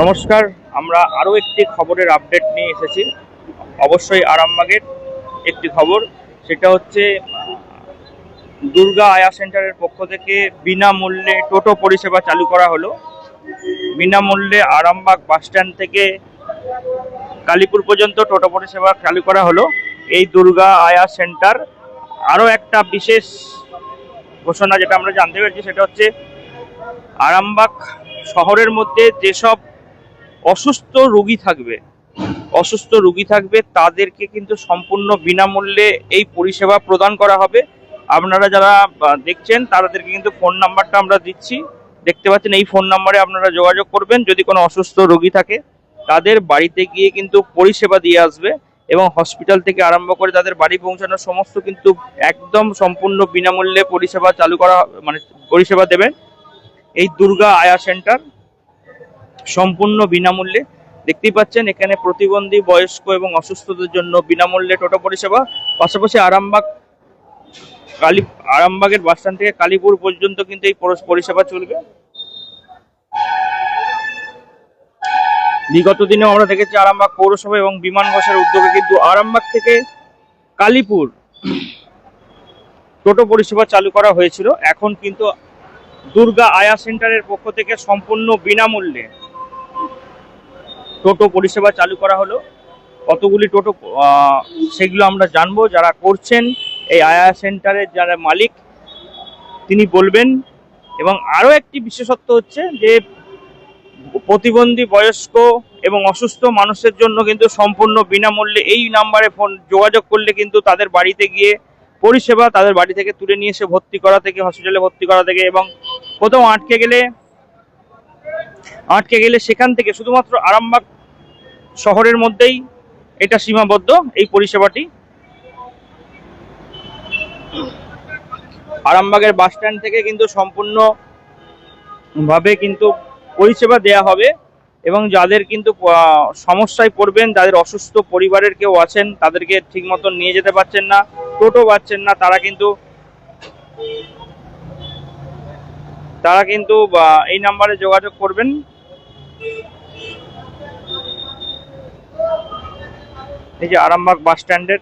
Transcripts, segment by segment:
নমস্কার, আমরা আরও একটি খবরের আপডেট নিয়ে এসেছি। অবশ্যই আরামবাগের একটি খবর, সেটা হচ্ছে, দুর্গা আয়া সেন্টারের পক্ষ থেকে বিনামূল্যে টোটো পরিষেবা চালু করা হলো। বিনামূল্যে আরামবাগ বাসস্ট্যান্ড থেকে কালীপুর পর্যন্ত টোটো পরিষেবা চালু করা হলো। এই দুর্গা আয়া সেন্টার আরও একটা বিশেষ ঘোষণা যেটা আমরা জানতে পেরেছি, সেটা হচ্ছে, আরামবাগ শহরের মধ্যে যেসব অসুস্থ রোগী থাকবে। অসুস্থ রোগী থাকবে, তাদেরকে কিন্তু সম্পূর্ণ বিনামূল্যে এই পরিষেবা প্রদান করা হবে। আপনারা যারা দেখছেন, তাদেরকে কিন্তু ফোন নাম্বারটা আমরা দিচ্ছি। দেখতে পাচ্ছেন, এই ফোন নাম্বারে আপনারা যোগাযোগ করবেন। যদি কোনো অসুস্থ রোগী থাকে, তাদের বাড়িতে গিয়ে কিন্তু পরিষেবা দিয়ে আসবে এবং হসপিটাল থেকে আরম্ভ করে তাদের বাড়ি পৌঁছানোর সমস্ত কিন্তু একদম সম্পূর্ণ বিনামূল্যে পরিষেবা চালু করা মানে পরিষেবা দেবেন। এই দুর্গা আয়া সেন্টার সম্পূর্ণ বিনামূল্যে। দেখতেই পাচ্ছেন, এখানে প্রতিবন্ধী, বয়স্ক এবং অসুস্থদের জন্য বিনামূল্যে টোটো পরিষেবা। পাশাপাশি আরামবাগ, কালী, আরামবাগের বাসস্ট্যান্ড থেকে কালীপুর পর্যন্ত কিন্তু এই পরিষেবা চলবে। বিগত দিনে আমরা দেখেছি আরামবাগ পৌরসভা এবং বিমান ঘোষের উদ্যোগে কিন্তু আরামবাগ থেকে কালীপুর টোটো পরিষেবা চালু করা হয়েছিল। এখন কিন্তু দুর্গা আয়া সেন্টারের পক্ষ থেকে সম্পূর্ণ বিনামূল্যে টোটো পরিষেবা চালু করা হলো। কতগুলি টোটো সেগুলো আমরা জানব। যারা করছেন এই আয়া সেন্টারের যারা মালিক, তিনি বলবেন। এবং আরও একটি বিশেষত্ব হচ্ছে যে, প্রতিবন্ধী বয়স্ক এবং অসুস্থ মানুষের জন্য কিন্তু সম্পূর্ণ বিনামূল্যে এই নাম্বারে ফোন, যোগাযোগ করলে কিন্তু তাদের বাড়িতে গিয়ে পরিষেবা তাদের বাড়ি থেকে তুলে নিয়ে এসে ভর্তি করা থেকে হসপিটালে ভর্তি করা থেকে এবং কোথাও আটকে গেলে আটকে গেলে সেখান থেকে শুধুমাত্র আরামবাগ শহরের মধ্যেই এটা সীমাবদ্ধ, এই পরিষেবাটি। আরামবাগের বাস স্ট্যান্ড থেকে কিন্তু সম্পূর্ণ ভাবে কিন্তু পরিষেবা দেয়া হবে এবং যাদের কিন্তু সমস্যায় পড়বেন, যাদের অসুস্থ পরিবারের কেউ আছেন, তাদেরকে ঠিক মতন নিয়ে যেতে পারছেন না, টোটো পাচ্ছেন না, তারা কিন্তু তারা কিন্তু এই নাম্বারে যোগাযোগ করবেন। এই যে আরামবাগ বাস স্ট্যান্ডের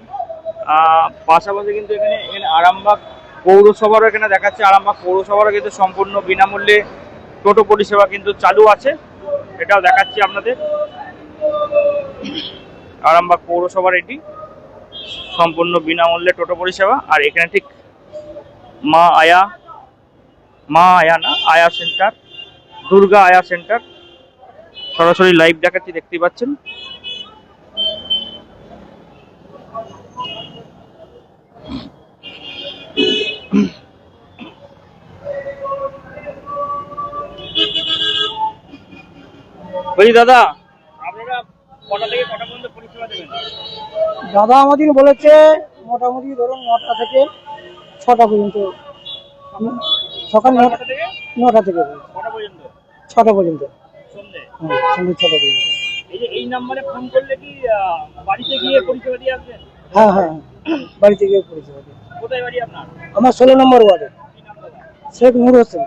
পাশাপাশি কিন্তু এখানে এখানে আরামবাগ পৌরসভারও এখানে দেখাচ্ছে। আরামবাগ পৌরসভারও কিন্তু সম্পূর্ণ বিনামূল্যে টোটো পরিষেবা কিন্তু চালু আছে। এটাও দেখাচ্ছি আপনাদের। আরামবাগ পৌরসভার এটি সম্পূর্ণ বিনামূল্যে টোটো পরিষেবা। আর এখানে ঠিক মা আয়া মা আয়া না, আয়া সেন্টার, দুর্গা আয়া সেন্টার। সরাসরি লাইভ দেখাচ্ছি দেখতে পাচ্ছেন। বলি দাদা আপনারা কটা থেকে কটা পর্যন্ত পরিষেবা দেবেন? দাদা আমাদের বলেছে মোটামুটি ধরুন নটা থেকে ছটা পর্যন্ত। সকাল নটা থেকে? নটা থেকে। ছটা পর্যন্ত। হ্যাঁ সন্ধ্যে পর্যন্ত এই নাম্বারে ফোন করলে কি বাড়িতে গিয়ে পরিষেবা দিয়ে আসবেন? হ্যাঁ হ্যাঁ। বাড়িতে গিয়ে পরিষেবা দিই। কোথায় বাড়ি আপনার? আমার ষোলো নম্বর ওয়ার্ডে। শেখ নূর হোসেন।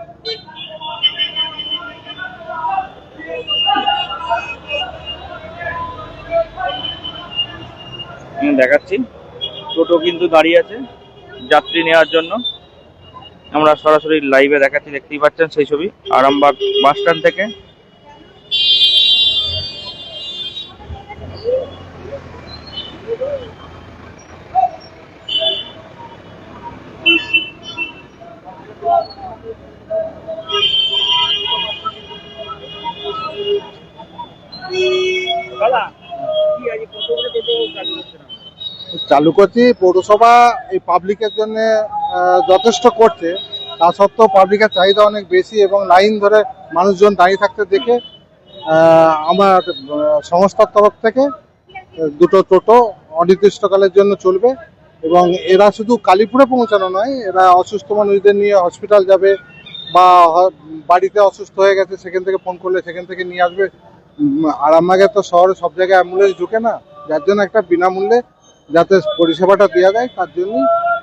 দেখাচ্ছি। টোটো কিন্তু দাঁড়িয়ে আছে যাত্রী নেওয়ার জন্য। আমরা সরাসরি লাইভে দেখাচ্ছি দেখতেই পাচ্ছেন সেই ছবি। আরামবাগ বাস স্ট্যান্ড থেকে দাদা কি আজ কতগুলো টোটো চালু হচ্ছে না চালু করছি। পৌরসভা এই পাবলিকের জন্য যথেষ্ট করছে। তা সত্ত্বেও পাবলিকের চাহিদা অনেক বেশি এবং লাইন ধরে মানুষজন দাঁড়িয়ে থাকতে দেখে আমার সংস্থার তরফ থেকে দুটো টোটো অনির্দিষ্টকালের জন্য চলবে এবং এরা শুধু কালীপুরে পৌঁছানো নয় এরা অসুস্থ মানুষদের নিয়ে হসপিটাল যাবে বা বাড়িতে অসুস্থ হয়ে গেছে সেখান থেকে ফোন করলে সেখান থেকে নিয়ে আসবে। উম, আরামবাগে তো শহরে সব জায়গায় অ্যাম্বুলেন্স ঢুকে না যার জন্য একটা বিনামূল্যে যাতে পরিষেবাটা দেওয়া যায় তার জন্য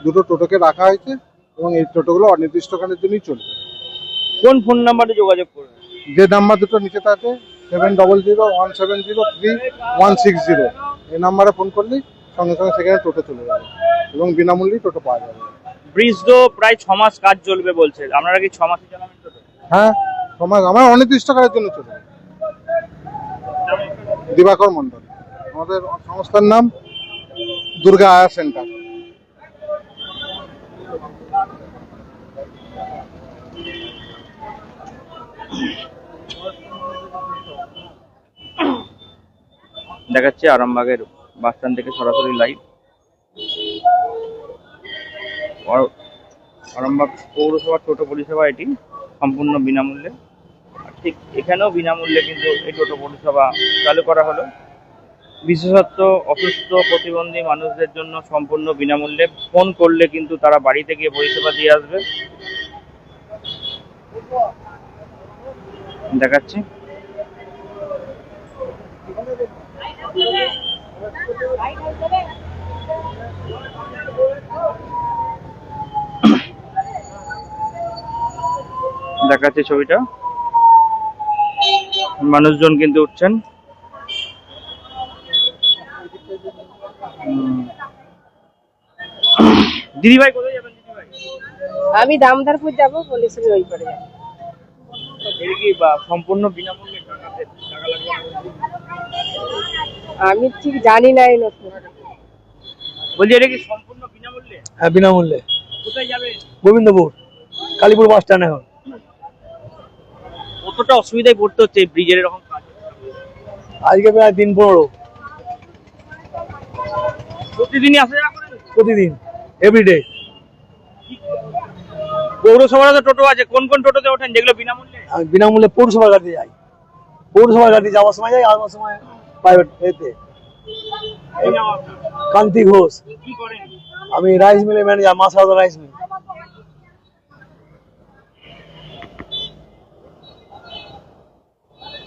দুটো টোটোকে রাখা হয়েছে এবং এই টোটোগুলো অনির্দিষ্টকালের জন্যই চলবে। কোন ফোন নাম্বারে যোগাযোগ করবে যে নাম্বার দুটো নিচে থাকে seven double zero one seven zero three one six zero. এই নাম্বারে ফোন করলেই সঙ্গে সঙ্গে সেখানে টোটো চলে যাবে এবং বিনামূল্যেই টোটো পাওয়া যাবে। ব্রিজ তো প্রায় ছ মাস কাজ চলবে বলছে। আপনারা কি ছ মাসে চালাবেন টোটো? হ্যাঁ সমাজ আমার অনির্দিষ্টকালের জন্য চলে যাবে দিবাকর মন্ডল আমাদের সংস্থার নাম দুর্গা আয়া সেন্টার। দেখাচ্ছে আরামবাগের বাস স্ট্যান্ড থেকে সরাসরি লাইভ আরামবাগ পৌরসভার টোটো পরিষেবা এটি সম্পূর্ণ বিনামূল্যে। ঠিক এখানেও বিনামূল্যে কিন্তু এই টোটো পরিষেবা চালু করা হলো। বিশেষত অসুস্থ, প্রতিবন্ধী মানুষদের জন্য সম্পূর্ণ বিনামূল্যে ফোন করলে কিন্তু তারা বাড়িতে গিয়ে পরিষেবা দিয়ে আসবে। দেখাচ্ছি। দেখাচ্ছে ছবিটা। মানুষজন কিন্তু উঠছেন। দিদিভাই কোথায় যাবেন? দিদিভাই আমি দামদারপুর যাব পুলিশের ওই পারে যাব। কি সম্পূর্ণ বিনামূল্যে টাকাতে টাকা লাগবে? আমি ঠিক জানি না এই নতুন বলছি এটা কি সম্পূর্ণ বিনামূল্যে? হ্যাঁ বিনামূল্যে। কোথায় যাবেন? গোবিন্দপুর কালীপুর বাস স্ট্যান্ড এখন। কতটা অসুবিধায় পড়তে হচ্ছে এই ব্রিজের এরকম কাজ? আজকে প্রায় দিন পনেরো। প্রতিদিনই আসা যাওয়া করেন? প্রতিদিন। এভরিডে পৌরসভার তো টোটো আছে কোন কোন টোটোতে ওঠেন? যেগুলো বিনামূল্যে? আমি বিনামূল্যে পৌরসভা গাড়িতে যাই। পৌরসভা গাড়ি যাওয়ার সময় যাই আসবার সময় প্রাইভেট এতে। কান্তি ঘোষ। কি করেন? আমি রাইস মিলের ম্যানেজার মাসাদা রাইস মিল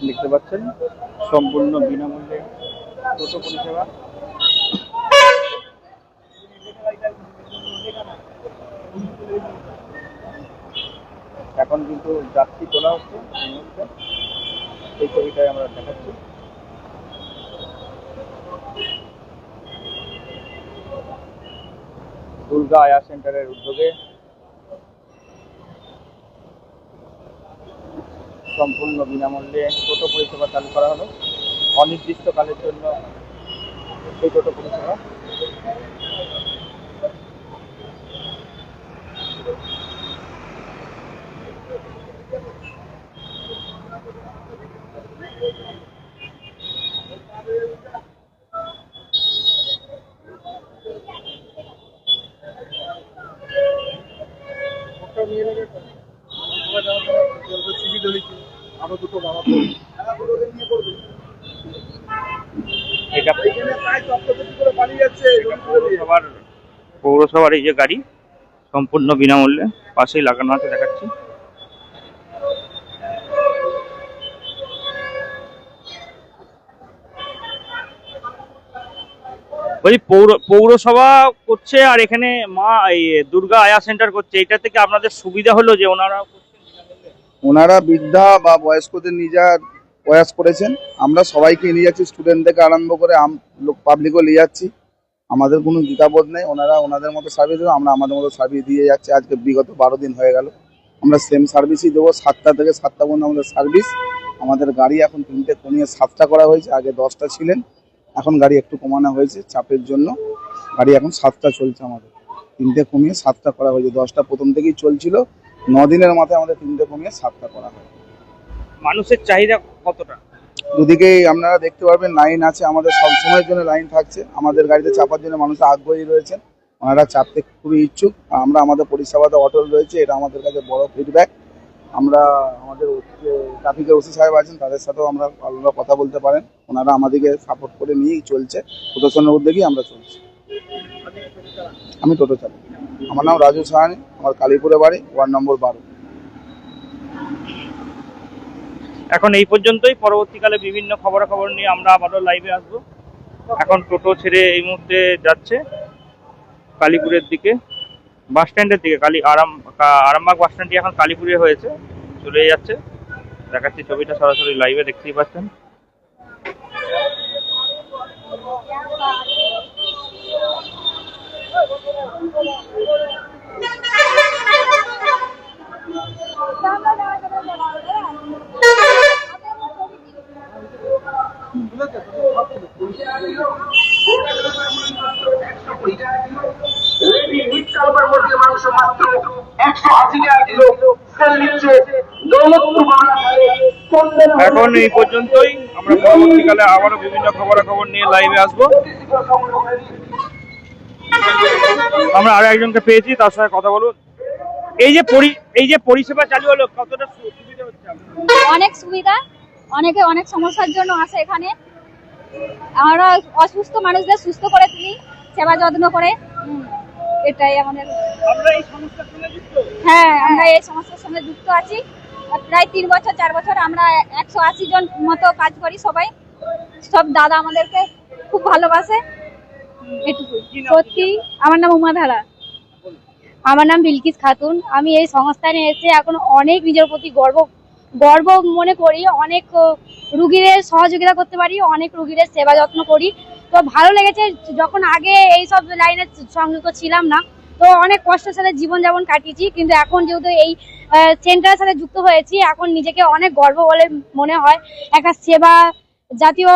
দেখতে পাচ্ছেন সম্পূর্ণ বিনামূল্যে টোটো পরিষেবা। এখন কিন্তু যাত্রী তোলা হচ্ছে, এই ছবিটাই আমরা দেখাচ্ছি। দুর্গা আয়া সেন্টারের উদ্যোগে সম্পূর্ণ বিনামূল্যে টোটো পরিষেবা চালু করা হলো। অনির্দিষ্টকালের জন্য এই টোটো পরিষেবা। পৌরসভার এই যে গাড়ি সম্পূর্ণ বিনামূল্যে পাশেই লাগানো আছে, দেখাচ্ছি। বলছি পৌর, পৌরসভা করছে আর এখানে মা দুর্গা আয়া সেন্টার করছে। এটা থেকে আপনাদের সুবিধা হলো যে ওনারা ওনারা বৃদ্ধা বা বয়স্কদের নিয়ে যাওয়ার প্রয়াস করেছেন, আমরা সবাইকে নিয়ে যাচ্ছি স্টুডেন্ট থেকে আরম্ভ করে পাবলিকও নিয়ে যাচ্ছি। আমাদের কোনো দ্বিধাবোধ নেই। ওনারা ওনাদের মতো সার্ভিস দেবে, আমরা আমাদের মতো সার্ভিস দিয়ে যাচ্ছি। আজকে বিগত বারো দিন হয়ে গেল। আমরা সেম সার্ভিসই দেবো। সাতটা থেকে সাতটা পর্যন্ত আমাদের সার্ভিস আমাদের গাড়ি এখন তিনটে কমিয়ে সাতটা করা হয়েছে। আগে দশটা ছিলেন, এখন গাড়ি একটু কমানো হয়েছে চাপের জন্য। গাড়ি এখন সাতটা চলছে আমাদের। তিনটে কমিয়ে সাতটা করা হয়েছে। দশটা প্রথম থেকেই চলছিল। দিনের মাথায় আমাদের তিনটে কমিয়ে সাতটা করা হয়। মানুষের চাহিদা কতটা? দুদিকেই আপনারা দেখতে পারবেন, লাইন আছে, আমাদের সব সময়ের জন্য লাইন থাকছে। আমাদের গাড়িতে চাপার জন্য মানুষ আগ্রহী রয়েছেন। ওনারা চাপতে খুবই ইচ্ছুক। আমরা আমাদের পরিষেবাতে অটল রয়েছে, এটা আমাদের কাছে বড় ফিডব্যাক আমরা আমাদের ট্রাফিকের ওসি সাহেব আছেন, তাদের সাথেও আমরা আলাদা কথা বলতে পারেন। ওনারা আমাদেরকে সাপোর্ট করে নিয়েই চলছে। প্রদর্শনের উদ্যোগেই আমরা চলছি। আমি টোটো চালাই। আমার নাম রাজু সাহানি, আমার কালীপুরে বাড়ি, ওয়ার্ড নম্বর বারো। এখন এই পর্যন্তই। পরবর্তীকালে বিভিন্ন খবরাখবর নিয়ে আমরা আবারও লাইভে আসব। এখন টোটো ছেড়ে এই মুহূর্তে যাচ্ছে কালীপুরের দিকে, বাস স্ট্যান্ডের দিকে। কালী আরাম আরামবাগ বাস স্ট্যান্ডটি এখন কালীপুরে হয়েছে, চলে যাচ্ছে। দেখাচ্ছি ছবিটা সরাসরি লাইভে দেখতেই পাচ্ছেন। এখন এই পর্যন্তই। আমরা পরবর্তীকালে আবারও বিভিন্ন খবরাখবর নিয়ে লাইভে আসব। আমরা আরও একজনকে পেয়েছি, তার সঙ্গে কথা বলব এই যে এই যে পরিষেবা চালু হলো, কতটা সুবিধা হচ্ছে অনেক সুবিধা। অনেকে অনেক সমস্যার জন্য আসে এখানে। আমরা অসুস্থ মানুষদের সুস্থ করে তুলি সেবা যত্ন করে। এটাই আমাদের। হ্যাঁ আমরা এই সমস্যার সঙ্গে যুক্ত আছি। প্রায় তিন বছর চার বছর আমরা একশো আশি জন মতো কাজ করি সবাই। সব দাদা আমাদেরকে খুব ভালোবাসে। এটুকুই। সত্যি আমার নাম উমা ধারা আমার নাম বিলকিস খাতুন। আমি এই সংস্থানে এসে এখন অনেক নিজের প্রতি গর্ব গর্ব মনে করি, অনেক রুগীদের সহযোগিতা করতে পারি, অনেক রুগীদের সেবা যত্ন করি। তো ভালো লেগেছে যখন আগে এই সব লাইনে সংযুক্ত ছিলাম না, তো অনেক কষ্টের সাথে জীবনযাপন কাটিয়েছি, কিন্তু এখন যেহেতু এই সেন্টারের সাথে যুক্ত হয়েছি, এখন নিজেকে অনেক গর্ব বলে মনে হয়। একটা সেবা জাতীয়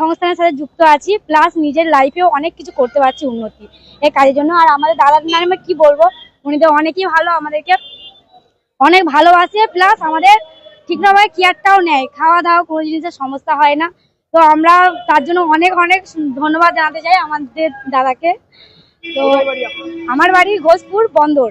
সংস্থানের সাথে যুক্ত আছি প্লাস নিজের লাইফেও অনেক কিছু করতে পারছি উন্নতি এই কাজের জন্য। আর আমাদের দাদার নামে কি বলব, উনি তো অনেকই ভালো, আমাদেরকে অনেক ভালোবাসে প্লাস আমাদের ঠিকভাবে কেয়ারটাও নেয়। খাওয়া দাওয়া কোনো জিনিসের সমস্যা হয় না। তো আমরা তার জন্য অনেক অনেক ধন্যবাদ জানাতে চাই আমাদের দাদাকে। তো আমার বাড়ি ঘোষপুর বন্দর।